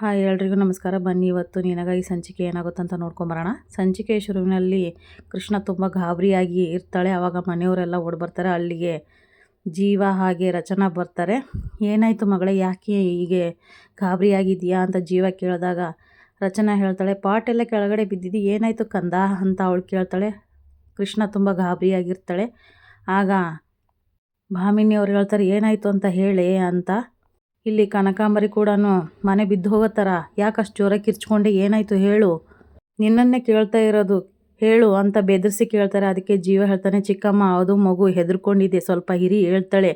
Hi ಎಲ್ರಿಗೂ ನಮಸ್ಕಾರ. ಬನ್ನಿ ಇವತ್ತು ನಿನಗಾಗಿ ಸಂಚಿಕೆ ಏನಾಗುತ್ತೆ ಅಂತ ನೋಡ್ಕೊಂಬರೋಣ. ಸಂಚಿಕೆ ಶುರುವಿನಲ್ಲಿ ಕೃಷ್ಣ ತುಂಬ ಗಾಬರಿಯಾಗಿ ಇರ್ತಾಳೆ. ಆವಾಗ ಮನೆಯವರೆಲ್ಲ ಬರ್ತಾರೆ. ಅಲ್ಲಿಗೆ ಜೀವ ಹಾಗೆ ರಚನಾ ಬರ್ತಾರೆ. ಏನಾಯಿತು ಮಗಳೇ, ಯಾಕೆ ಹೀಗೆ ಗಾಬರಿಯಾಗಿದೆಯಾ ಅಂತ ಜೀವ ಕೇಳಿದಾಗ ರಚನಾ ಹೇಳ್ತಾಳೆ, ಪಾಟೆಲ್ಲ ಕೆಳಗಡೆ ಬಿದ್ದಿದ್ದು, ಏನಾಯಿತು ಕಂದ? ಅಂತ ಅವಳು ಕೇಳ್ತಾಳೆ. ಕೃಷ್ಣ ತುಂಬ ಗಾಬರಿಯಾಗಿರ್ತಾಳೆ. ಆಗ ಭಾಮಿನಿ ಅವ್ರು ಹೇಳ್ತಾರೆ, ಏನಾಯಿತು ಅಂತ ಹೇಳಿ ಅಂತ ಇಲ್ಲಿ ಕನಕಾಂಬರಿ ಕೂಡ ಮನೆ ಬಿದ್ದು ಹೋಗೋ ಥರ ಯಾಕಷ್ಟು ಜೋರ ಕಿರ್ಚ್ಕೊಂಡೆ ಏನಾಯಿತು ಹೇಳು. ನಿನ್ನನ್ನೇ ಕೇಳ್ತಾ ಇರೋದು ಹೇಳು ಅಂತ ಬೆದರಿಸಿ ಕೇಳ್ತಾರೆ. ಅದಕ್ಕೆ ಜೀವ ಹೇಳ್ತಾನೆ, ಚಿಕ್ಕಮ್ಮ, ಅದು ಮಗು ಹೆದರ್ಕೊಂಡಿದೆ, ಸ್ವಲ್ಪ ಹಿರಿ ಹೇಳ್ತಾಳೆ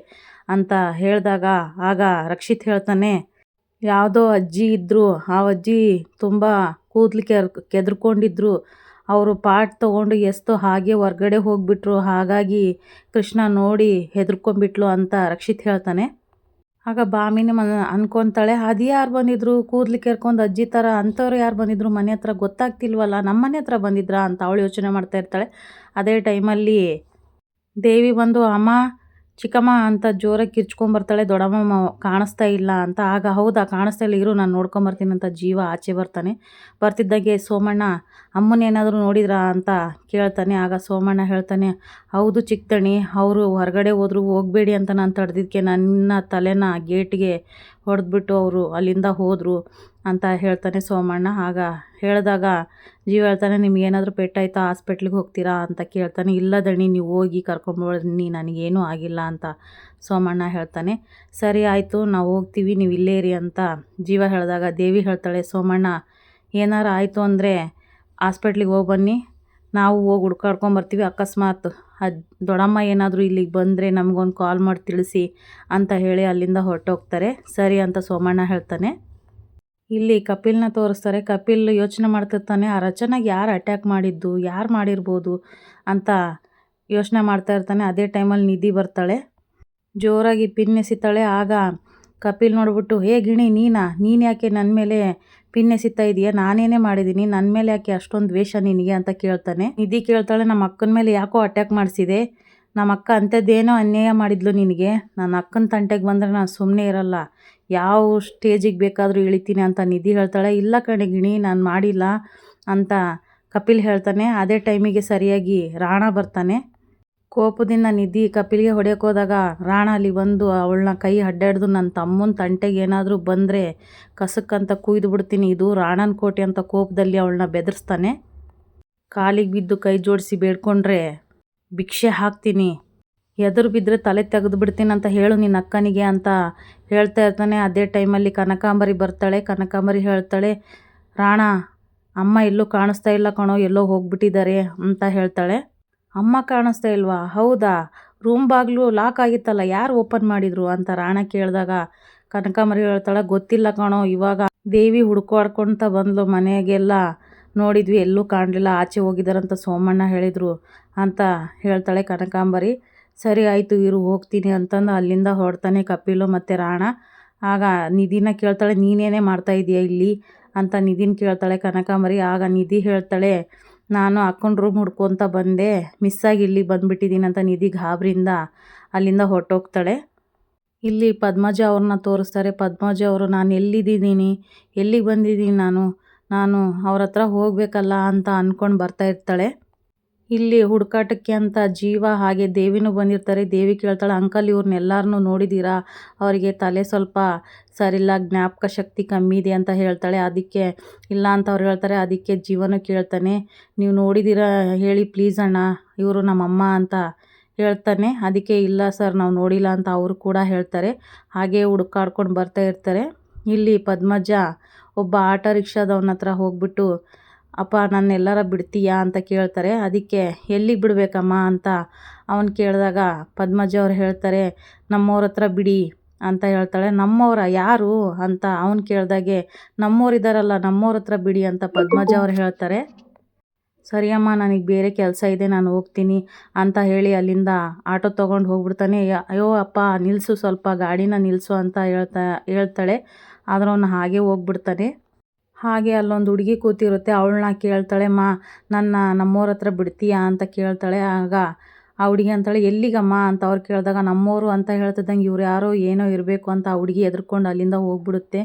ಅಂತ ಹೇಳಿದಾಗ ಆಗ ರಕ್ಷಿತ್ ಹೇಳ್ತಾನೆ, ಯಾವುದೋ ಅಜ್ಜಿ ಇದ್ದರು ಆ ಅಜ್ಜಿ ತುಂಬ ಕೂದಲಿಕ್ಕೆ ಕೆದ್ರಕೊಂಡಿದ್ರು. ಅವರು ಪಾಟ್ ತೊಗೊಂಡು ಎಷ್ಟೋ ಹಾಗೆ ಹೊರ್ಗಡೆ ಹೋಗಿಬಿಟ್ರು. ಹಾಗಾಗಿ ಕೃಷ್ಣ ನೋಡಿ ಹೆದರ್ಕೊಂಡ್ಬಿಟ್ಲು ಅಂತ ರಕ್ಷಿತ್ ಹೇಳ್ತಾನೆ. ಆಗ ಬಾಮಿನ ಮನ ಅನ್ಕೊತಾಳೆ, ಅದು ಯಾರು ಬಂದಿದ್ರು? ಕೂದ್ಲಿ ಕೇರ್ಕೊಂಡು ಅಜ್ಜಿ ಥರ ಅಂಥವ್ರು ಯಾರು ಬಂದಿದ್ರು? ಮನೆ ಹತ್ರ ಗೊತ್ತಾಗ್ತಿಲ್ವಲ್ಲ? ನಮ್ಮ ಮನೆ ಹತ್ರ ಬಂದಿದ್ರಾ? ಅಂತ ಅವಳು ಯೋಚನೆ ಮಾಡ್ತಾ ಇರ್ತಾಳೆ. ಅದೇ ಟೈಮಲ್ಲಿ ದೇವಿ ಬಂದು, ಅಮ್ಮ ಚಿಕ್ಕಮ್ಮ ಅಂತ ಜೋರಾಗಿ ಕಿರ್ಚ್ಕೊಂಬರ್ತಾಳೆ ದೊಡ್ಡಮ್ಮ ಕಾಣಿಸ್ತಾ ಇಲ್ಲ ಅಂತ. ಆಗ ಹೌದಾ ಕಾಣಿಸ್ತಾ ಇಲ್ಲ ಇರು, ನಾನು ನೋಡ್ಕೊಂಬರ್ತೀನಿ ಅಂತ ಜೀವ ಆಚೆ ಬರ್ತಾನೆ. ಬರ್ತಿದ್ದಾಗೆ ಸೋಮಣ್ಣ ಅಮ್ಮನೇನಾದರೂ ನೋಡಿದ್ರಾ? ಅಂತ ಕೇಳ್ತಾನೆ. ಆಗ ಸೋಮಣ್ಣ ಹೇಳ್ತಾನೆ, ಹೌದು ಚಿಕ್ಕತಣಿ, ಅವರು ಹೊರಗಡೆ ಹೋದ್ರು, ಹೋಗಬೇಡಿ ಅಂತ ನಾನು ತಡೆದಿದ್ದಕ್ಕೆ ನನ್ನ ತಲೆನ ಗೇಟ್ಗೆ ಹೊಡೆದ್ಬಿಟ್ಟು ಅವರು ಅಲ್ಲಿಂದ ಹೋದರು. ಅಂತ ಹೇಳ್ತಾನೆ ಸೋಮಣ್ಣ. ಆಗ ಹೇಳಿದಾಗ, ಜೀವ ಹೇಳ್ತಾನೆ, ನಿಮಗೇನಾದರೂ ಪೆಟ್ಟಾಯ್ತಾ ಹಾಸ್ಪಿಟ್ಲಿಗೆ ಹೋಗ್ತೀರಾ? ಅಂತ ಕೇಳ್ತಾನೆ. ಇಲ್ಲ ದಣಿ, ನೀವು ಹೋಗಿ ಕರ್ಕೊಂಬನ್ನಿ ನನಗೇನೂ ಆಗಿಲ್ಲ ಅಂತ ಸೋಮಣ್ಣ ಹೇಳ್ತಾನೆ. ಸರಿ, ಆಯಿತು, ನಾವು ಹೋಗ್ತೀವಿ, ನೀವು ಇಲ್ಲೇ ಇರಿ ಅಂತ ಜೀವ ಹೇಳಿದಾಗ, ದೇವಿ ಹೇಳ್ತಾಳೆ, ಸೋಮಣ್ಣ, ಏನಾರು ಆಯಿತು ಅಂದರೆ ಹಾಸ್ಪಿಟ್ಲಿಗೆ ಹೋಗಿ ಬನ್ನಿ. ನಾವು ಹೋಗಿ ಹುಡ್ಕಾಡ್ಕೊಂಬರ್ತೀವಿ ಅಕಸ್ಮಾತ್. ಅದು ದೊಡ್ಡಮ್ಮ ಏನಾದರೂ ಇಲ್ಲಿಗೆ ಬಂದರೆ ನಮಗೊಂದು ಕಾಲ್ ಮಾಡಿ ತಿಳಿಸಿ ಅಂತ ಹೇಳಿ ಅಲ್ಲಿಂದ ಹೊರಟೋಗ್ತಾರೆ. ಸರಿ ಅಂತ ಸೋಮಣ್ಣ ಹೇಳ್ತಾನೆ. ಇಲ್ಲಿ ಕಪಿಲ್ನ ತೋರಿಸ್ತಾರೆ. ಕಪಿಲ್ ಯೋಚನೆ ಮಾಡ್ತಿರ್ತಾನೆ, ಆ ರಚನೆಗೆ ಯಾರು ಅಟ್ಯಾಕ್ ಮಾಡಿದ್ದು, ಯಾರು ಮಾಡಿರ್ಬೋದು ಅಂತ ಯೋಚನೆ ಮಾಡ್ತಾ ಇರ್ತಾನೆ. ಅದೇ ಟೈಮಲ್ಲಿ ನಿಧಿ ಬರ್ತಾಳೆ. ಜೋರಾಗಿ ಪಿನ್ನೆಸಿತಾಳೆ ಆಗ ಕಪಿಲ್ ನೋಡ್ಬಿಟ್ಟು, ಹೇ ಗಿಣಿ, ನೀನಾ? ನೀನು ಯಾಕೆ ನನ್ನ ಮೇಲೆ ಪಿನ್ನೆಸಿತಾ ಇದೆಯಾ? ನಾನೇನೇ ಮಾಡಿದ್ದೀನಿ ನನ್ನ ಮೇಲೆ ಯಾಕೆ ಅಷ್ಟೊಂದು ದ್ವೇಷ ನಿನಗೆ? ಅಂತ ಕೇಳ್ತಾನೆ. ನಿಧಿ ಕೇಳ್ತಾಳೆ, ನಮ್ಮ ಅಕ್ಕನ ಮೇಲೆ ಯಾಕೋ ಅಟ್ಯಾಕ್ ಮಾಡಿಸಿದೆ? ನಮ್ಮ ಅಕ್ಕ ಅಂಥದ್ದೇನೋ ಅನ್ಯಾಯ ಮಾಡಿದ್ಲು ನಿನಗೆ. ನನ್ನ ಅಕ್ಕನ ತಂಟೆಗೆ ಬಂದರೆ ನಾನು ಸುಮ್ಮನೆ ಇರಲ್ಲ. ಯಾವ ಸ್ಟೇಜಿಗೆ ಬೇಕಾದರೂ ಇಳಿತೀನಿ ಅಂತ ನಿಧಿ ಹೇಳ್ತಾಳೆ, ಇಲ್ಲ ಕಣೆ ಗಿಣಿ, ನಾನು ಮಾಡಿಲ್ಲ ಅಂತ ಕಪಿಲ್ ಹೇಳ್ತಾನೆ. ಅದೇ ಟೈಮಿಗೆ ಸರಿಯಾಗಿ ರಾಣ ಬರ್ತಾನೆ. ಕೋಪದಿಂದ ನಿಧಿ ಕಪಿಲ್ಗೆ ಹೊಡೆಯೋಕ್ಕೋದಾಗ ರಾಣ ಅಲ್ಲಿ ಬಂದು ಅವಳನ್ನ ಕೈ ಅಡ್ಡಾಡ್ದು ನನ್ನ ತಮ್ಮನ ತಂಟೆಗೆ ಏನಾದರೂ ಬಂದರೆ ಕಸಕ್ಕಂತ ಕುಯ್ದು ಬಿಡ್ತೀನಿ, ಇದು ರಾಣನ ಕೋಟೆ ಅಂತ ಕೋಪದಲ್ಲಿ ಅವಳನ್ನ ಬೆದರಿಸ್ತಾನೆ. ಕಾಲಿಗೆ ಬಿದ್ದು ಕೈ ಜೋಡಿಸಿ ಬೇಡ್ಕೊಂಡ್ರೆ ಭಿಕ್ಷೆ ಹಾಕ್ತೀನಿ ಎದುರು ಬಿದ್ದರೆ ತಲೆ ತೆಗೆದು ಅಂತ ಹೇಳು ನಿನ್ನ ಅಕ್ಕನಿಗೆ ಅಂತ ಹೇಳ್ತಾ ಇರ್ತಾನೆ. ಅದೇ ಟೈಮಲ್ಲಿ ಕನಕಾಂಬರಿ ಬರ್ತಾಳೆ. ಕನಕಾಂಬರಿ ಹೇಳ್ತಾಳೆ, ರಾಣ, ಅಮ್ಮ ಎಲ್ಲೂ ಕಾಣಿಸ್ತಾ ಇಲ್ಲ ಕಣೋ, ಎಲ್ಲೋ ಹೋಗ್ಬಿಟ್ಟಿದ್ದಾರೆ ಅಂತ ಹೇಳ್ತಾಳೆ. ಅಮ್ಮ ಕಾಣಿಸ್ತಾ ಇಲ್ವಾ? ಹೌದಾ, ರೂಮ್ ಬಾಗಿಲು ಲಾಕ್ ಆಗಿತ್ತಲ್ಲ, ಯಾರು ಓಪನ್ ಮಾಡಿದರು? ಅಂತ ರಾಣ ಕೇಳಿದಾಗ ಕನಕಾಂಬರಿ ಹೇಳ್ತಾಳೆ, ಗೊತ್ತಿಲ್ಲ ಕಣೋ, ಇವಾಗ ದೇವಿ ಹುಡ್ಕೊಡ್ಕೊತ ಬಂದ್ಲು ಮನೆಗೆಲ್ಲ. ನೋಡಿದ್ವಿ ಎಲ್ಲೂ ಕಾಣಲಿಲ್ಲ, ಆಚೆ ಹೋಗಿದ್ದಾರಂತ ಸೋಮಣ್ಣ ಹೇಳಿದರು ಅಂತ ಹೇಳ್ತಾಳೆ ಕನಕಾಂಬರಿ. ಸರಿ ಆಯಿತು ಇರು, ಹೋಗ್ತೀನಿ ಅಂತಂದು ಅಲ್ಲಿಂದ ಹೊರಡ್ತಾನೆ ಕಪಿಲು ಮತ್ತು ರಾಣ. ಆಗ ನಿಧಿನ ಕೇಳ್ತಾಳೆ, ನೀನೇನೇ ಮಾಡ್ತಾ ಇದೀಯ ಇಲ್ಲಿ? ಅಂತ ನಿಧಿನ ಕೇಳ್ತಾಳೆ ಕನಕಾಂಬರಿ. ಆಗ ನಿಧಿ ಹೇಳ್ತಾಳೆ, ನಾನು ಅಕ್ಕನ ರೂಮ್ ಹುಡ್ಕೊತ ಬಂದೆ ಮಿಸ್ಸಾಗಿ ಇಲ್ಲಿ ಬಂದುಬಿಟ್ಟಿದ್ದೀನಿ ಅಂತ ನಿಧಿ ಗಾಬರಿಯಿಂದ ಅಲ್ಲಿಂದ ಹೊರಟೋಗ್ತಾಳೆ. ಇಲ್ಲಿ ಪದ್ಮಜ ಅವ್ರನ್ನ ತೋರಿಸ್ತಾರೆ. ಪದ್ಮಜ ಅವರು, ನಾನು ಎಲ್ಲಿದ್ದೀನಿ ಎಲ್ಲಿಗೆ ಬಂದಿದ್ದೀನಿ ನಾನು? ನಾನು ಅವ್ರ ಹತ್ರ ಹೋಗಬೇಕಲ್ಲ? ಅಂತ ಅಂದ್ಕೊಂಡು ಬರ್ತಾ ಇರ್ತಾಳೆ. ಇಲ್ಲಿ ಹುಡುಕಾಟಕ್ಕೆ ಅಂತ ಜೀವ ಹಾಗೆ ದೇವಿನೂ ಬಂದಿರ್ತಾರೆ. ದೇವಿ ಕೇಳ್ತಾಳೆ, ಅಂಕಲ್ ಇವ್ರನ್ನೆಲ್ಲರನ್ನೂ ನೋಡಿದ್ದೀರಾ ಅವರಿಗೆ ತಲೆ ಸ್ವಲ್ಪ ಸರಿಲ್ಲ ಜ್ಞಾಪಕ ಶಕ್ತಿ ಕಮ್ಮಿ ಇದೆ ಅಂತ ಹೇಳ್ತಾಳೆ. ಅದಕ್ಕೆ ಇಲ್ಲ ಅಂತ ಅವ್ರು ಹೇಳ್ತಾರೆ. ಅದಕ್ಕೆ ಜೀವನೂ ಕೇಳ್ತಾನೆ, ನೀವು ನೋಡಿದ್ದೀರಾ ಹೇಳಿ ಪ್ಲೀಸ್ ಅಣ್ಣ, ಇವರು ನಮ್ಮಮ್ಮ ಅಂತ ಹೇಳ್ತಾನೆ. ಅದಕ್ಕೆ ಇಲ್ಲ ಸರ್ ನಾವು ನೋಡಿಲ್ಲ ಅಂತ ಅವರು ಕೂಡ ಹೇಳ್ತಾರೆ. ಹಾಗೆ ಹುಡುಕಾಡ್ಕೊಂಡು ಬರ್ತಾ ಇರ್ತಾರೆ. ಇಲ್ಲಿ ಪದ್ಮಜ ಒಬ್ಬ ಆಟೋ ರಿಕ್ಷಾದವನ ಹತ್ರ ಹೋಗ್ಬಿಟ್ಟು ಅಪ್ಪ ನನ್ನ ಎಲ್ಲಾರ ಬಿಡ್ತೀಯಾ ಅಂತ ಕೇಳ್ತಾರೆ. ಅದಕ್ಕೆ, ಎಲ್ಲಿಗೆ ಬಿಡಬೇಕಮ್ಮ ಅಂತ ಅವನು ಕೇಳಿದಾಗ ಪದ್ಮಜ ಅವ್ರು ಹೇಳ್ತಾರೆ, ನಮ್ಮವ್ರ ಹತ್ರ ಬಿಡಿ ಅಂತ ಹೇಳ್ತಾಳೆ. ನಮ್ಮವರ ಯಾರು? ಅಂತ ಅವನು ಕೇಳಿದಾಗೆ, ನಮ್ಮವ್ರು ಇದ್ದಾರಲ್ಲ ನಮ್ಮವ್ರ ಹತ್ರ ಬಿಡಿ ಅಂತ ಪದ್ಮಜ ಅವ್ರು ಹೇಳ್ತಾರೆ. ಸರಿಯಮ್ಮ, ನನಗೆ ಬೇರೆ ಕೆಲಸ ಇದೆ, ನಾನು ಹೋಗ್ತೀನಿ ಅಂತ ಹೇಳಿ ಅಲ್ಲಿಂದ ಆಟೋ ತೊಗೊಂಡು ಹೋಗ್ಬಿಡ್ತಾನೆ. ಅಯ್ಯೋ ಅಪ್ಪ ನಿಲ್ಲಿಸು ಸ್ವಲ್ಪ ಗಾಡಿನ ನಿಲ್ಲಿಸು ಅಂತ ಹೇಳ್ತಾ, ಹೇಳ್ತಾಳೆ. ಆದ್ರೆ ಅವನು ಹಾಗೆ ಹೋಗ್ಬಿಡ್ತಾನೆ. ಹಾಗೆ ಅಲ್ಲೊಂದು ಹುಡುಗಿ ಕೂತಿರುತ್ತೆ, ಅವಳನ್ನ ಕೇಳ್ತಾಳೆ, ಮಾ, ನನ್ನ ನಮ್ಮೋರ ಹತ್ರ ಬಿಡ್ತೀಯಾ? ಅಂತ ಕೇಳ್ತಾಳೆ. ಆಗ ಆ ಹುಡುಗಿ ಅಂತಾಳೆ, ಎಲ್ಲಿಗಮ್ಮ? ಅಂತ ಅವ್ರು ಕೇಳಿದಾಗ, ನಮ್ಮೋರು ಅಂತ ಹೇಳ್ತಿದ್ದಂಗೆ ಇವ್ರು ಯಾರೋ ಏನೋ ಇರಬೇಕು ಅಂತ ಆ ಹುಡುಗಿ ಎದ್ರುಕೊಂಡು ಅಲ್ಲಿಂದ ಹೋಗ್ಬಿಡುತ್ತೆ.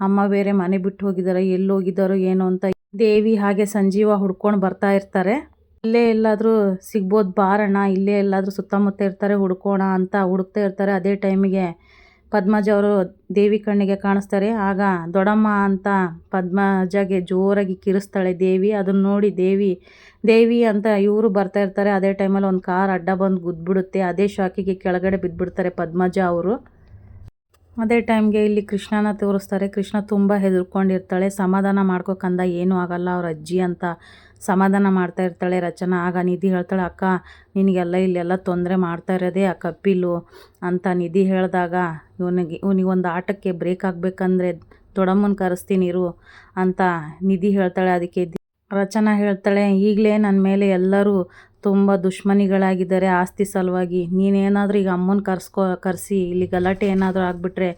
ಅಮ್ಮ ಬೇರೆ ಮನೆ ಬಿಟ್ಟು ಹೋಗಿದ್ದಾರೆ ಎಲ್ಲಿ ಹೋಗಿದ್ದಾರೋ ಏನೋ ಅಂತ. ದೇವಿ ಹಾಗೆ ಸಂಜೀವ ಹುಡ್ಕೊಂಡು ಬರ್ತಾ ಇರ್ತಾರೆ. ಇಲ್ಲೇ ಎಲ್ಲಾದರೂ ಸಿಗ್ಬೋದು ಬಾರಣ್ಣ ಇಲ್ಲೇ ಎಲ್ಲಾದರೂ ಸುತ್ತಮುತ್ತ ಇರ್ತಾರೆ, ಹುಡ್ಕೋಣ ಅಂತ ಹುಡುಕ್ತಾ ಇರ್ತಾರೆ. ಅದೇ ಟೈಮಿಗೆ ಪದ್ಮಜ ಅವರು ದೇವಿ ಕಣ್ಣಿಗೆ ಕಾಣಿಸ್ತಾರೆ. ಆಗ ದೊಡ್ಡಮ್ಮ ಅಂತ ಪದ್ಮಜಗೆ ಜೋರಾಗಿ ಕಿರಿಸ್ತಾಳೆ. ದೇವಿ ಅದನ್ನು ನೋಡಿ ದೇವಿ ದೇವಿ ಅಂತ ಇವರು ಬರ್ತಾ ಇರ್ತಾರೆ. ಅದೇ ಟೈಮಲ್ಲಿ ಒಂದು ಕಾರ್ ಅಡ್ಡ ಬಂದು ಗುದ್ದುಬಿಡುತ್ತೆ ಅದೇ ಶಾಕಿಗೆ ಕೆಳಗಡೆ ಬಿದ್ದುಬಿಡ್ತಾರೆ ಪದ್ಮಜ ಅವರು. ಅದೇ ಟೈಮ್ಗೆ ಇಲ್ಲಿ ಕೃಷ್ಣನ ತೋರಿಸ್ತಾರೆ. ಕೃಷ್ಣ ತುಂಬ ಹೆದರ್ಕೊಂಡಿರ್ತಾಳೆ. ಸಮಾಧಾನ ಮಾಡ್ಕೋಕಂದ ಏನೂ ಆಗಲ್ಲ, ಅವ್ರ ಅಜ್ಜಿ ಅಂತ ಸಮಾಧಾನ ಮಾಡ್ತಾ ಇರ್ತಾಳೆ ರಚನಾ. ಆಗ ನಿಧಿ ಹೇಳ್ತಾಳೆ, ಅಕ್ಕ, ನಿನಗೆಲ್ಲ ಇಲ್ಲೆಲ್ಲ ತೊಂದರೆ ಮಾಡ್ತಾ ಇರೋದೇ ಆ ಕಪಿಲು ಅಂತ ನಿಧಿ ಹೇಳಿದಾಗ, ಇವನಿಗೆ ಇವನಿಗೊಂದು ಆಟಕ್ಕೆ ಬ್ರೇಕ್ ಆಗಬೇಕಂದ್ರೆ ದೊಡಮ್ಮನ ಕರೆಸ್ತೀನಿ ಇರು ಅಂತ ನಿಧಿ ಹೇಳ್ತಾಳೆ. ಅದಕ್ಕೆ ರಚನಾ ಹೇಳ್ತಾಳೆ, ಈಗಲೇ ನನ್ನ ಮೇಲೆ ಎಲ್ಲರೂ ತುಂಬ ದುಷ್ಮನಿಗಳಾಗಿದ್ದಾರೆ ಆಸ್ತಿ ಸಲುವಾಗಿ. ನೀನೇನಾದರೂ ಈಗ ಅಮ್ಮನ ಕರ್ಸ್ಕೊ, ಕರೆಸಿ, ಇಲ್ಲಿ ಗಲಾಟೆ ಏನಾದರೂ ಆಗಿಬಿಟ್ರೆ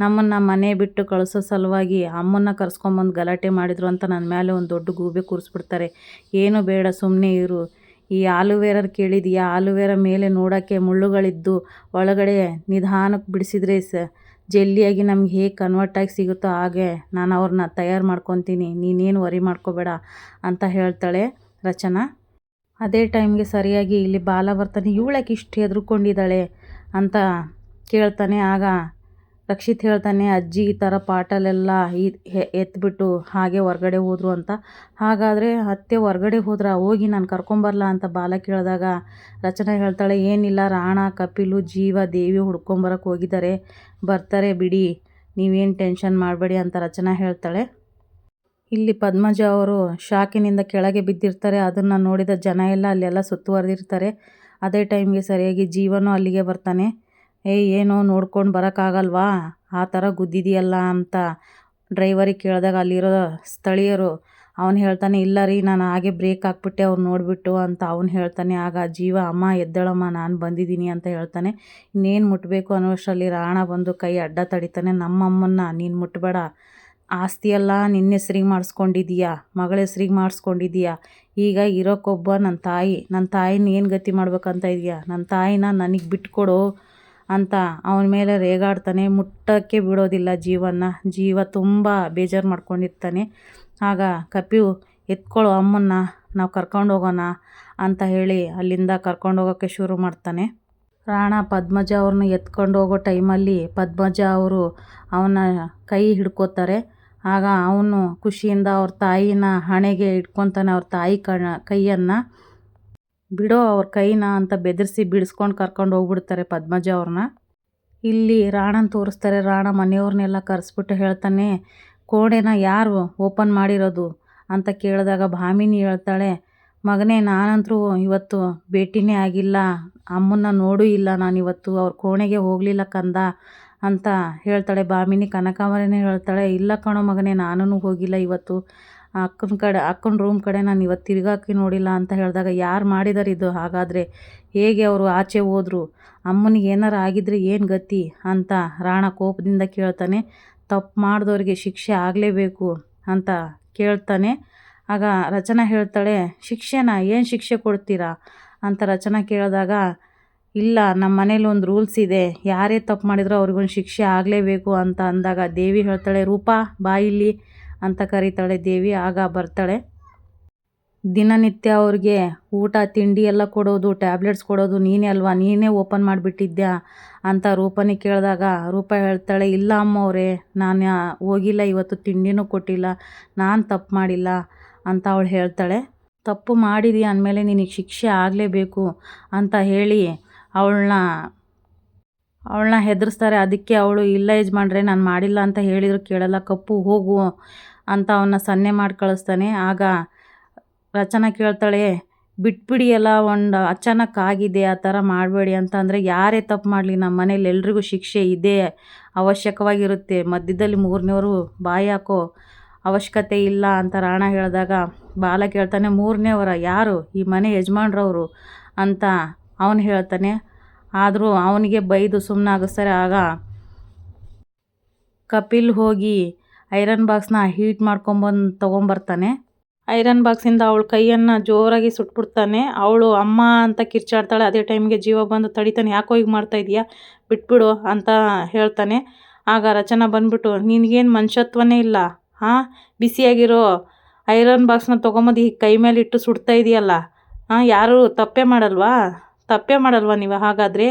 ನಮ್ಮನ್ನು ಮನೆ ಬಿಟ್ಟು ಕಳಿಸೋ ಸಲುವಾಗಿ ಅಮ್ಮನ್ನ ಕರ್ಸ್ಕೊಂಬಂದು ಗಲಾಟೆ ಮಾಡಿದ್ರು ಅಂತ ನನ್ನ ಮೇಲೆ ಒಂದು ದೊಡ್ಡ ಗೂಬೆ ಕೂರಿಸ್ಬಿಡ್ತಾರೆ. ಏನು ಬೇಡ ಸುಮ್ಮನೆ ಇರು. ಈ ಆಲುವೇರ ಕೇಳಿದೀಯಾ? ಆಲುವೇರ ಮೇಲೆ ನೋಡೋಕ್ಕೆ ಮುಳ್ಳುಗಳಿದ್ದು ಒಳಗಡೆ ನಿಧಾನಕ್ಕೆ ಬಿಡಿಸಿದ್ರೆ ಸ, ಜಲ್ಲಿಯಾಗಿ ನಮ್ಗೆ ಹೇಗೆ ಕನ್ವರ್ಟ್ ಆಗಿ ಸಿಗುತ್ತೋ ಹಾಗೆ ನಾನು ಅವ್ರನ್ನ ತಯಾರು ಮಾಡ್ಕೊತೀನಿ. ನೀನೇನು ವರಿ ಮಾಡ್ಕೋಬೇಡ ಅಂತ ಹೇಳ್ತಾಳೆ ರಚನಾ. ಅದೇ ಟೈಮ್ಗೆ ಸರಿಯಾಗಿ ಇಲ್ಲಿ ಬಾಲ ಬರ್ತಾನೆ ಇವಳಕ್ಕೆ ಇಷ್ಟು ಹೆದ್ರುಕೊಂಡಿದ್ದಾಳೆ ಅಂತ ಕೇಳ್ತಾನೆ. ಆಗ ರಕ್ಷಿತ್ ಹೇಳ್ತಾನೆ, ಅಜ್ಜಿ, ಈ ಥರ ಪಾಟಲೆಲ್ಲ ಈ ಎತ್ಬಿಟ್ಟು ಹಾಗೆ ಹೊರ್ಗಡೆ ಹೋದರು ಅಂತ. ಹಾಗಾದರೆ ಅತ್ತೆ ಹೊರ್ಗಡೆ ಹೋದ್ರ ಹೋಗಿ ನಾನು ಕರ್ಕೊಂಬರಲ್ಲ ಅಂತ ಬಾಲ ಕೇಳಿದಾಗ ರಚನಾ ಹೇಳ್ತಾಳೆ, ಏನಿಲ್ಲ ರಾಣ, ಕಪಿಲು, ಜೀವ, ದೇವಿ ಹುಡ್ಕೊಂಬರಕ್ಕೆ ಹೋಗಿದ್ದಾರೆ. ಬರ್ತಾರೆ ಬಿಡಿ, ನೀವೇನು ಟೆನ್ಷನ್ ಮಾಡಬೇಡಿ ಅಂತ ರಚನಾ ಹೇಳ್ತಾಳೆ. ಇಲ್ಲಿ ಪದ್ಮಜ ಅವರು ಶಾಕಿನಿಂದ ಕೆಳಗೆ ಬಿದ್ದಿರ್ತಾರೆ. ಅದನ್ನು ನೋಡಿದ ಜನ ಎಲ್ಲ ಅಲ್ಲೆಲ್ಲ ಸುತ್ತುವರೆದಿರ್ತಾರೆ. ಅದೇ ಟೈಮ್ಗೆ ಸರಿಯಾಗಿ ಜೀವನೂ ಅಲ್ಲಿಗೆ ಬರ್ತಾನೆ. ಏಯ್, ಏನೋ ನೋಡ್ಕೊಂಡು ಬರೋಕ್ಕಾಗಲ್ವಾ? ಆ ಥರ ಗುದ್ದಿದೆಯಲ್ಲ ಅಂತ ಡ್ರೈವರಿಗೆ ಕೇಳಿದಾಗ ಅಲ್ಲಿರೋ ಸ್ಥಳೀಯರು, ಅವನು ಹೇಳ್ತಾನೆ, ಇಲ್ಲ ರೀ, ನಾನು ಹಾಗೆ ಬ್ರೇಕ್ ಹಾಕ್ಬಿಟ್ಟೆ ಅವ್ರು ನೋಡಿಬಿಟ್ಟು, ಅಂತ ಅವನು ಹೇಳ್ತಾನೆ. ಆಗ ಜೀವ, ಅಮ್ಮ, ಎದ್ದಳಮ್ಮ, ನಾನು ಬಂದಿದ್ದೀನಿ, ಅಂತ ಹೇಳ್ತಾನೆ. ಇನ್ನೇನು ಮುಟ್ಟಬೇಕು ಅನ್ನೋಷ್ಟರಲ್ಲಿ ರಾಣ ಬಂದು ಕೈ ಅಡ್ಡ ತಡಿತಾನೆ. ನಮ್ಮಮ್ಮನ್ನ ನೀನು ಮುಟ್ಟಬೇಡ ಆಸ್ತಿಯೆಲ್ಲ ನಿನ್ನ ಹೆಸ್ರಿಗೆ ಮಾಡಿಸ್ಕೊಂಡಿದ್ದೀಯಾ? ಮಗಳ ಹೆಸ್ರಿಗೆ ಮಾಡಿಸ್ಕೊಂಡಿದ್ದೀಯಾ? ಈಗ ಇರೋಕ್ಕೊಬ್ಬ ನನ್ನ ತಾಯಿ ನನ್ನ ತಾಯಿನ ಏನು ಗತಿ ಮಾಡ್ಬೇಕಂತ ಇದೆಯಾ ನನ್ನ ತಾಯಿನ ನನಗೆ ಬಿಟ್ಕೊಡು ಅಂತ ಅವನ ಮೇಲೆ ರೇಗಾಡ್ತಾನೆ, ಮುಟ್ಟಕ್ಕೆ ಬಿಡೋದಿಲ್ಲ ಜೀವನ ಜೀವ ತುಂಬ ಬೇಜಾರು ಮಾಡ್ಕೊಂಡಿರ್ತಾನೆ. ಆಗ ಕಪಿಯು ಎತ್ಕೊಳ್ಳೋ ಅಮ್ಮನ್ನ, ನಾವು ಕರ್ಕೊಂಡು ಹೋಗೋಣ ಅಂತ ಹೇಳಿ ಅಲ್ಲಿಂದ ಕರ್ಕೊಂಡು ಹೋಗೋಕ್ಕೆ ಶುರು ಮಾಡ್ತಾನೆ. ರಾಣ ಪದ್ಮಜ ಅವ್ರನ್ನ ಎತ್ಕೊಂಡು ಹೋಗೋ ಟೈಮಲ್ಲಿ ಪದ್ಮಜ ಅವರು ಅವನ ಕೈ ಹಿಡ್ಕೋತಾರೆ. ಆಗ ಅವನು ಖುಷಿಯಿಂದ ಅವ್ರ ತಾಯಿನ ಹಣೆಗೆ ಇಟ್ಕೊತಾನೆ, ಅವ್ರ ತಾಯಿ ಕಣ, ಕೈಯನ್ನು ಬಿಡೋ ಅವ್ರ ಕೈನ ಅಂತ ಬೆದರಿಸಿ ಬಿಡಿಸ್ಕೊಂಡು ಕರ್ಕೊಂಡು ಹೋಗ್ಬಿಡ್ತಾರೆ ಪದ್ಮಜ ಅವ್ರನ್ನ ಇಲ್ಲಿ ರಾಣನ ತೋರಿಸ್ತಾರೆ, ರಾಣ ಮನೆಯವ್ರನ್ನೆಲ್ಲ ಕರೆಸ್ಬಿಟ್ಟು ಹೇಳ್ತಾನೆ, ಕೋಣೆನ ಯಾರು ಓಪನ್ ಮಾಡಿರೋದು? ಅಂತ ಕೇಳಿದಾಗ ಭಾಮಿನಿ ಹೇಳ್ತಾಳೆ, ಮಗನೇ, ನಾನಂತರೂ ಇವತ್ತು ಭೇಟಿನೇ ಆಗಿಲ್ಲ, ಅಮ್ಮನ್ನ ನೋಡೂ ಇಲ್ಲ ನಾನಿವತ್ತು, ಅವ್ರ ಕೋಣೆಗೆ ಹೋಗಲಿಲ್ಲ ಕಂದ ಅಂತ ಹೇಳ್ತಾಳೆ. ಭಾಮಿನಿ ಕನಕಾಂಬರಿನೇ ಹೇಳ್ತಾಳೆ, ಇಲ್ಲ ಕಣೋ ಮಗನೇ ನಾನೂ ಹೋಗಿಲ್ಲ ಇವತ್ತು. ಅಕ್ಕನ ಕಡೆ, ಅಕ್ಕನ ರೂಮ್ ಕಡೆ ನಾನು ಇವತ್ತು ತಿರುಗಾಕಿ ನೋಡಿಲ್ಲ ಅಂತ ಹೇಳಿದಾಗ, ಯಾರು ಮಾಡಿದಾರೆ ಇದು? ಹಾಗಾದರೆ ಹೇಗೆ ಅವರು ಆಚೆ ಹೋದರು? ಅಮ್ಮನಿಗೆ ಏನಾರು ಆಗಿದ್ರೆ ಏನು ಗತಿ ಅಂತ ರಾಣ ಕೋಪದಿಂದ ಕೇಳ್ತಾನೆ. ತಪ್ಪು ಮಾಡಿದವ್ರಿಗೆ ಶಿಕ್ಷೆ ಆಗಲೇಬೇಕು ಅಂತ ಕೇಳ್ತಾನೆ. ಆಗ ರಚನಾ ಹೇಳ್ತಾಳೆ, ಶಿಕ್ಷೆನ? ಏನು ಶಿಕ್ಷೆ ಕೊಡ್ತೀರಾ ಅಂತ ರಚನಾ ಕೇಳಿದಾಗ ಇಲ್ಲ ನಮ್ಮ ಮನೇಲಿ ಒಂದು ರೂಲ್ಸ್ ಇದೆ. ಯಾರೇ ತಪ್ಪು ಮಾಡಿದರೂ ಅವ್ರಿಗೊಂದು ಶಿಕ್ಷೆ ಆಗಲೇಬೇಕು ಅಂತ ಅಂದಾಗ ದೇವಿ ಹೇಳ್ತಾಳೆ, ರೂಪಾ, ಬಾ ಇಲ್ಲಿ ಅಂತ ಕರೀತಾಳೆ ದೇವಿ, ಆಗ ಬರ್ತಾಳೆ. ದಿನನಿತ್ಯ ಅವ್ರಿಗೆ ಊಟ, ತಿಂಡಿ ಎಲ್ಲ ಕೊಡೋದು, ಟ್ಯಾಬ್ಲೆಟ್ಸ್ ಕೊಡೋದು ನೀನೇ ಅಲ್ವಾ? ನೀನೇ ಓಪನ್ ಮಾಡಿಬಿಟ್ಟಿದ್ದ್ಯಾ ಅಂತ ರೂಪನಿ ಕೇಳಿದಾಗ ರೂಪ ಹೇಳ್ತಾಳೆ, ಇಲ್ಲ ಅಮ್ಮವ್ರೆ ನಾನು ಹೋಗಿಲ್ಲ, ಇವತ್ತು ತಿಂಡಿನೂ ಕೊಟ್ಟಿಲ್ಲ, ನಾನು ತಪ್ಪು ಮಾಡಿಲ್ಲ ಅಂತ ಅವಳು ಹೇಳ್ತಾಳೆ. ತಪ್ಪು ಮಾಡಿದೀಯ ಅಂದಮೇಲೆ ನಿನಗೆ ಶಿಕ್ಷೆ ಆಗಲೇಬೇಕು ಅಂತ ಹೇಳಿ ಅವಳನ್ನ ಅವಳನ್ನ ಹೆದರಿಸ್ತಾರೆ. ಅದಕ್ಕೆ ಅವಳು, ಇಲ್ಲ ಯಜಮಾನ್ರೆ, ನಾನು ಮಾಡಿಲ್ಲ ಅಂತ ಹೇಳಿದ್ರು, ಕೇಳಲ್ಲ, ಕಪ್ಪು, ಹೋಗು ಅಂತ ಅವನ್ನ ಸನ್ನೆ ಮಾಡಿ ಕಳಿಸ್ತಾನೆ. ಆಗ ರಚನಾ ಕೇಳ್ತಾಳೆ, ಬಿಟ್ಬಿಡಿ ಎಲ್ಲ, ಒಂದು ಅಚಾನಕ್ ಆಗಿದೆ, ಆ ಥರ ಮಾಡಬೇಡಿ ಅಂತ. ಅಂದರೆ, ಯಾರೇ ತಪ್ಪು ಮಾಡಲಿ ನಮ್ಮ ಮನೇಲಿ ಎಲ್ರಿಗೂ ಶಿಕ್ಷೆ ಇದೇ, ಅವಶ್ಯಕವಾಗಿರುತ್ತೆ. ಮಧ್ಯದಲ್ಲಿ ಮೂರನೇವರು ಬಾಯಿ ಹಾಕೋ ಅವಶ್ಯಕತೆ ಇಲ್ಲ ಅಂತ ರಾಣ ಹೇಳಿದಾಗ, ಬಾಲ ಕೇಳ್ತಾನೆ ಮೂರನೇವರ ಯಾರು? ಈ ಮನೆ ಯಜಮಾನ್ರವರು? ಅಂತ ಅವನು ಹೇಳ್ತಾನೆ, ಆದರೂ ಅವನಿಗೆ ಬೈದು ಸುಮ್ಮನಾಗಿಸ್ತಾರೆ ಆಗ ಕಪಿಲ್ ಹೋಗಿ ಐರನ್ ಬಾಕ್ಸ್ನ ಹೀಟ್ ಮಾಡ್ಕೊಂಬಂದು ತೊಗೊಂಬರ್ತಾನೆ. ಐರನ್ ಬಾಕ್ಸಿಂದ ಅವಳು ಕೈಯನ್ನು ಜೋರಾಗಿ ಸುಟ್ಬಿಡ್ತಾನೆ. ಅವಳು, ಅಮ್ಮ ಅಂತ ಕಿರ್ಚಾಡ್ತಾಳೆ. ಅದೇ ಟೈಮ್ಗೆ ಜೀವ ಬಂದು ತಡಿತಾನೆ. ಯಾಕೋ ಈಗ ಮಾಡ್ತಾ ಇದೀಯಾ? ಬಿಟ್ಬಿಡು ಅಂತ ಹೇಳ್ತಾನೆ. ಆಗ ರಚನಾ ಬಂದ್ಬಿಟ್ಟು, ನಿನಗೇನು ಮನುಷ್ಯತ್ವನೇ ಇಲ್ಲ, ಹಾಂ? ಬಿಸಿಯಾಗಿರೋ ಐರನ್ ಬಾಕ್ಸ್ನ ತೊಗೊಂಬಂದು ಈ ಕೈ ಮೇಲೆ ಇಟ್ಟು ಸುಡ್ತಾ ಇದೆಯಲ್ಲ, ಹಾಂ? ಯಾರು ತಪ್ಪೇ ಮಾಡಲ್ವಾ? ತಪ್ಪೇ ಮಾಡಲ್ವ ನೀವು ಹಾಗಾದರೆ?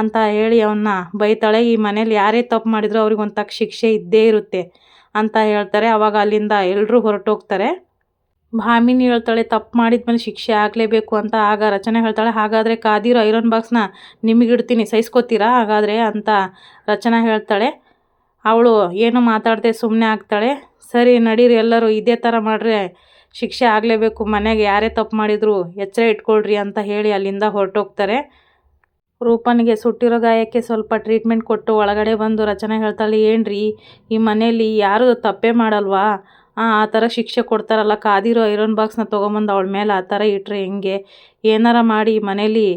ಅಂತ ಹೇಳಿ ಅವನ್ನ ಬೈತಾಳೆ, ಈ ಮನೇಲಿ ಯಾರೇ ತಪ್ಪು ಮಾಡಿದರೂ ಅವ್ರಿಗೆ ಒಂದು ತಕ್ಕ ಶಿಕ್ಷೆ ಇದ್ದೇ ಇರುತ್ತೆ ಅಂತ ಹೇಳ್ತಾರೆ. ಆವಾಗ ಅಲ್ಲಿಂದ ಎಲ್ಲರೂ ಹೊರಟೋಗ್ತಾರೆ. ಭಾಮಿನಿ ಹೇಳ್ತಾಳೆ, ತಪ್ಪು ಮಾಡಿದ್ಮೇಲೆ ಶಿಕ್ಷೆ ಆಗಲೇಬೇಕು ಅಂತ ಆಗ ರಚನೆ ಹೇಳ್ತಾಳೆ, ಹಾಗಾದರೆ ಕಾದಿರೋ ಐರನ್ ಬಾಕ್ಸ್ನ ನಿಮಗಿಡ್ತೀನಿ ಸಹಿಸ್ಕೋತೀರಾ ಹಾಗಾದರೆ ಅಂತ ರಚನಾ ಹೇಳ್ತಾಳೆ. ಅವಳು ಏನು ಮಾತಾಡದೆ ಸುಮ್ಮನೆ ಆಗ್ತಾಳೆ. ಸರಿ ನಡೀರಿ ಎಲ್ಲರೂ, ಇದೇ ಥರ ಮಾಡ್ರೆ ಶಿಕ್ಷೆ ಆಗಲೇಬೇಕು, ಮನೆಗೆ ಯಾರೇ ತಪ್ಪು ಮಾಡಿದ್ರು ಎಚ್ಚರ ಇಟ್ಕೊಳ್ರಿ ಅಂತ ಹೇಳಿ ಅಲ್ಲಿಂದ ಹೊರಟೋಗ್ತಾರೆ. ರೂಪನಿಗೆ ಸುಟ್ಟಿರೋ ಗಾಯಕ್ಕೆ ಸ್ವಲ್ಪ ಟ್ರೀಟ್ಮೆಂಟ್ ಕೊಟ್ಟು ಒಳಗಡೆ ಬಂದು ರಚನೆ ಹೇಳ್ತಾಳೆ, ಏನ್ರಿ, ಈ ಮನೆಯಲ್ಲಿ ಯಾರು ತಪ್ಪೇ ಮಾಡಲ್ವಾ? ಆ ಥರ ಶಿಕ್ಷೆ ಕೊಡ್ತಾರಲ್ಲ, ಕಾದಿರೋ ಐರನ್ ಬಾಕ್ಸ್ನ ತೊಗೊಂಬಂದು ಅವಳ ಮೇಲೆ ಆ ಥರ ಇಟ್ಟರೆ ಹೆಂಗೆ? ಏನಾರ ಮಾಡಿ ಮನೇಲಿ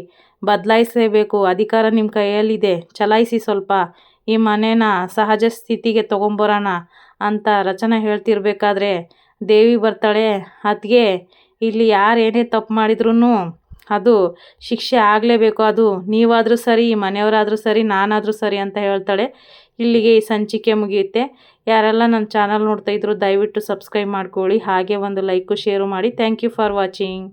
ಬದಲಾಯಿಸಲೇಬೇಕು, ಅಧಿಕಾರ ನಿಮ್ಮ ಕೈಯಲ್ಲಿದೆ, ಚಲಾಯಿಸಿ ಸ್ವಲ್ಪ. ಈ ಮನೇನ ಸಹಜ ಸ್ಥಿತಿಗೆ ತೊಗೊಂಬರೋಣ ಅಂತ ರಚನೆ ಹೇಳ್ತಿರ್ಬೇಕಾದ್ರೆ ದೇವಿ ಬರ್ತಾಳೆ. ಅದಕ್ಕೆ ಇಲ್ಲಿ ಯಾರು ಏನೇ ತಪ್ಪು ಮಾಡಿದ್ರೂ ಅದು ಶಿಕ್ಷೆ ಆಗಲೇಬೇಕು ಅದು. ನೀವಾದರೂ ಸರಿ, ಮನೆಯವರಾದರೂ ಸರಿ, ನಾನಾದರೂ ಸರಿ ಅಂತ ಹೇಳ್ತಾಳೆ. ಇಲ್ಲಿಗೆ ಈ ಸಂಚಿಕೆ ಮುಗಿಯುತ್ತೆ. ಯಾರೆಲ್ಲ ನನ್ನ ಚಾನಲ್ ನೋಡ್ತಾಯಿದ್ರು ದಯವಿಟ್ಟು ಸಬ್ಸ್ಕ್ರೈಬ್ ಮಾಡ್ಕೊಳ್ಳಿ. ಹಾಗೆ ಒಂದು ಲೈಕು, ಶೇರು ಮಾಡಿ. Thank you for watching.